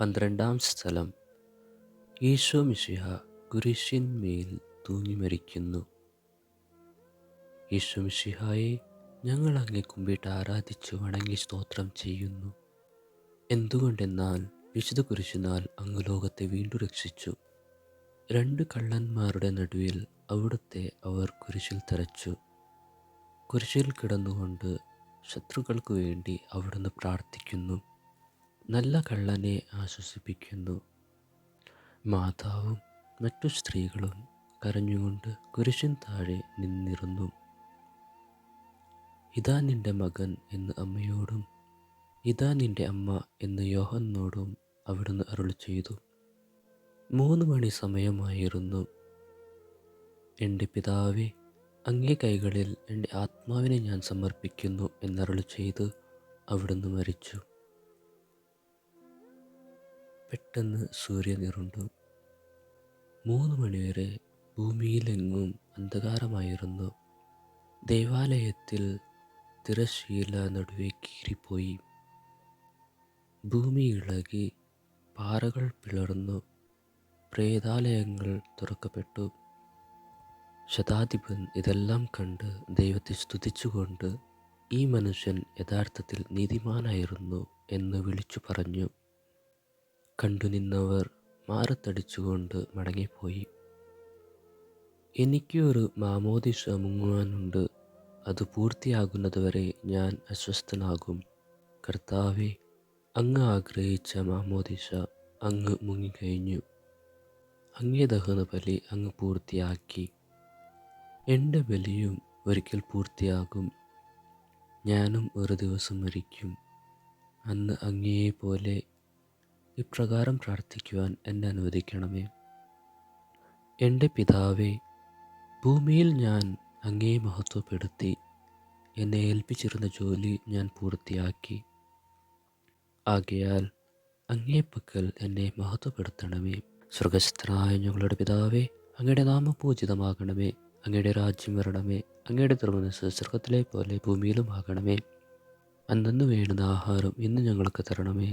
പന്ത്രണ്ടാം സ്ഥലം. ഈശോ മിശിഹ കുരിശിന്മേൽ തൂങ്ങി മരിക്കുന്നു. ഈശോ മിശിഹായെ ഞങ്ങൾ അങ്ങേ കുമ്പിട്ട് ആരാധിച്ച് വണങ്ങി സ്തോത്രം ചെയ്യുന്നു. എന്തുകൊണ്ടെന്നാൽ വിശുദ്ധ കുരിശിനാൽ അങ്ങ് ലോകത്തെ വീണ്ടും രക്ഷിച്ചു. രണ്ട് കള്ളന്മാരുടെ നടുവിൽ അവിടുത്തെ അവർ കുരിശിൽ തറച്ചു. കുരിശിൽ കിടന്നുകൊണ്ട് ശത്രുക്കൾക്ക് വേണ്ടി അവിടുന്ന് പ്രാർത്ഥിക്കുന്നു. നല്ല കള്ളനെ ആശ്വസിപ്പിക്കുന്നു. മാതാവും മറ്റു സ്ത്രീകളും കരഞ്ഞുകൊണ്ട് കുരിശിൻ താഴെ നിന്നിരുന്നു. ഇതാ നിന്റെ മകൻ എന്ന് അമ്മയോടും ഇതാ നിന്റെ അമ്മ എന്ന് യോഹന്നോടും അവിടുന്ന് അരുളി ചെയ്തു. മൂന്ന് മണി സമയമായിരുന്നു. എന്റെ പിതാവെ അങ്ങേ കൈകളിൽ എന്റെ ആത്മാവിനെ ഞാൻ സമർപ്പിക്കുന്നു എന്നരുളി ചെയ്ത് അവിടുന്ന് മരിച്ചു. പെട്ടെന്ന് സൂര്യനിറുണ്ടു മൂന്ന് മണിവരെ ഭൂമിയിലെങ്ങും അന്ധകാരമായിരുന്നു. ദേവാലയത്തിൽ തിരശീല നടുവെ കീറിപ്പോയി. ഭൂമി ഇളകി പാറകൾ പിളർന്നു. പ്രേതാലയങ്ങൾ തുറക്കപ്പെട്ടു. ശതാധിപൻ ഇതെല്ലാം കണ്ട് ദൈവത്തെ സ്തുതിച്ചുകൊണ്ട് ഈ മനുഷ്യൻ യഥാർത്ഥത്തിൽ നീതിമാനായിരുന്നു എന്ന് വിളിച്ചു പറഞ്ഞു. കണ്ടുനിന്നവർ മാറത്തടിച്ചുകൊണ്ട് മടങ്ങിപ്പോയി. എനിക്കൊരു മാമോദിസ മുങ്ങുവാനുണ്ട് അത് പൂർത്തിയാകുന്നതുവരെ ഞാൻ അസ്വസ്ഥനാകും. കർത്താവെ അങ്ങ് ആഗ്രഹിച്ച മാമോദിഷ അങ്ങ് മുങ്ങിക്കഴിഞ്ഞു. അങ്ങേ ദഹന ബലി അങ്ങ് പൂർത്തിയാക്കി. എന്റെ ബലിയും ഒരിക്കൽ പൂർത്തിയാകും. ഞാനും ഒരു ദിവസം മരിക്കും. അന്ന് അങ്ങേയെ പോലെ ഇപ്രകാരം പ്രാർത്ഥിക്കുവാൻ എന്നെ അനുവദിക്കണമേ. എന്റെ പിതാവേ ഭൂമിയിൽ ഞാൻ അങ്ങേ മഹത്വപ്പെടുത്തി എന്നെ ഏൽപ്പിച്ചിരുന്ന ജോലി ഞാൻ പൂർത്തിയാക്കി. ആകയാൽ അങ്ങേ പക്കൽ എന്നെ മഹത്വപ്പെടുത്തണമേ. സ്വർഗസ്ഥനായ ഞങ്ങളുടെ പിതാവേ അങ്ങയുടെ നാമം പൂജിതമാകണമേ. അങ്ങയുടെ രാജ്യം വരണമേ. അങ്ങയുടെ തിരുമനസ് സ്വർഗത്തിലെ പോലെ ഭൂമിയിലും ആകണമേ. അന്നു വേണ്ടുന്ന ആഹാരം ഇന്ന് ഞങ്ങൾക്ക് തരണമേ.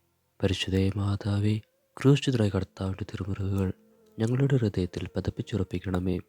പരിശുദ്ധേ മാതാവേ ക്രൂശിതരായ കർത്താവിന്റെ തിരുമുറിവുകൾ ഞങ്ങളുടെ ഹൃദയത്തിൽ പതപ്പിച്ചുറപ്പിക്കണമേ.